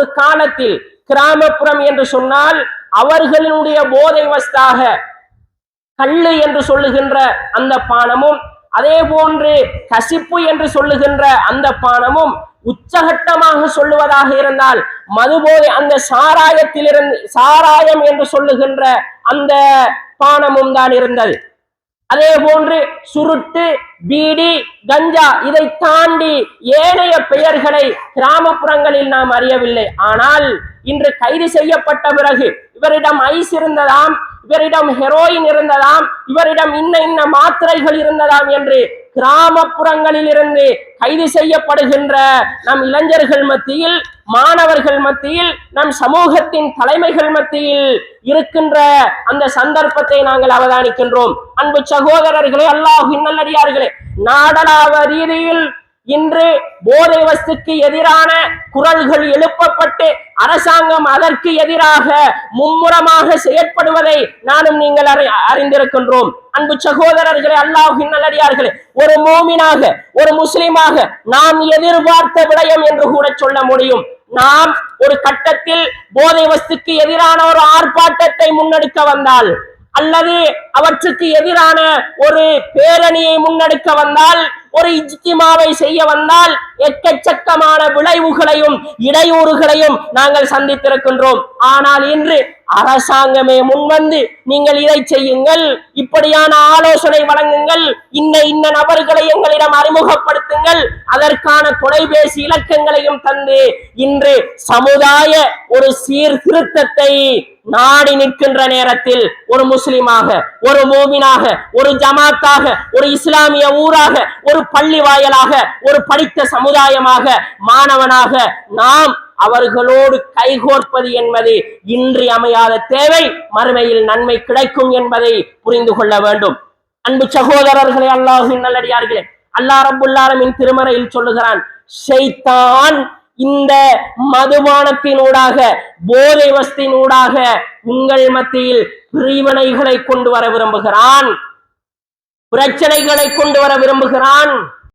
ஒரு காலத்தில் கிராமப்புறம் என்று சொன்னால் அவர்களுடைய போதை வஸ்தாக கள்ளு என்று சொல்லுகின்ற அந்த பானமும் அதே போன்று கசிப்பு என்று சொல்லுகின்ற அந்த பானமும் உச்சகட்டமாக சொல்லுவதாக இருந்தால் மதுபோதை அந்த சாராயத்திலிருந்து சாராயம் என்று சொல்லுகின்ற அந்த பானமும் தான் இருந்தது. அதே போன்று சுருட்டு பீடி கஞ்சா இதை தாண்டி ஏனைய பெயர்களை கிராமப்புறங்களில் நாம் அறியவில்லை. ஆனால் இன்று கைது செய்யப்பட்ட பிறகு இவரிடம் ஐஸ் இருந்ததாம். இவரிடம் ஹெரோயின் இருந்ததாம் இவரிடம் இன்ன இன்ன மாத்திரைகள் இருந்ததாம் என்று கிராமப்புறங்களில் இருந்து கைது செய்யப்படுகின்ற நம் இளைஞர்கள் மத்தியில் மாணவர்கள் மத்தியில் நம் சமூகத்தின் தலைமைகள் மத்தியில் இருக்கின்ற அந்த சந்தர்ப்பத்தை நாங்கள் அவதானிக்கின்றோம். அன்பு சகோதரர்களே அல்லாஹ் நல்லடியார்களே நாடளாவ ரீதியில் இன்று போதை வஸ்துக்கு எதிரான குரல்கள் எழுப்பப்பட்டு அரசாங்கம் அதற்கு எதிராக மும்முரமாக செயற்படுவதை நானும் நீங்கள் அறி அறிந்திருக்கின்றோம். அன்பு சகோதரர்களே அல்லாஹின் நல்லடியார்களே ஒரு மோமினாக ஒரு முஸ்லிமாக நாம் எதிர்பார்த்த விடயம் என்று கூட சொல்ல முடியும். நாம் ஒரு கட்டத்தில் போதை வஸ்துக்கு எதிரான ஒரு ஆர்ப்பாட்டத்தை முன்னெடுக்க வந்தால் அல்லது அவற்றுக்கு எதிரான ஒரு பேரணியை முன்னெடுக்க வந்தால் ஒரு இஜ்திமாவை செய்ய வந்தால் எக்கச்சக்கமான விளைவுகளையும் இடையூறுகளையும் நாங்கள் சந்தித்திருக்கின்றோம். ஆனால் இன்று அரசாங்கமே முன்வந்து நீங்கள் இதை செய்யுங்கள். இப்படியான ஆலோசனை வழங்குங்கள். இன்ன இன்ன நபர்களை எங்களிடம் அறிமுகப்படுத்துங்கள். அதற்கான தொலைபேசி இலக்கங்களையும் தந்து இன்று சமுதாய ஒரு சீர்திருத்தத்தை நாடி நிற்கின்ற நேரத்தில் ஒரு முஸ்லிமாக ஒரு மோமினாக ஒரு ஜமாத்தாக ஒரு இஸ்லாமிய ஊராக ஒரு பள்ளி வாயலாக ஒரு படித்த சமுதாயமாக மாணவனாக நாம் அவர்களோடு கைகோர்ப்பது என்பது இன்றி அமையாத தேவை மறுமையில் நன்மை கிடைக்கும் என்பதை புரிந்து கொள்ள வேண்டும். அன்பு சகோதரர்களே அல்லாஹின் நல்லடியார்களே அல்லா ரபுல்லாலமின் திருமறையில் சொல்லுகிறான் செய்தான் இந்த மதுபானத்தினூடாக போதை வஸ்தினூடாக உங்கள் மத்தியில் பிரிவினைகளை கொண்டு வர விரும்புகிறான். பிரச்சனைகளை கொண்டு வர விரும்புகிறான்.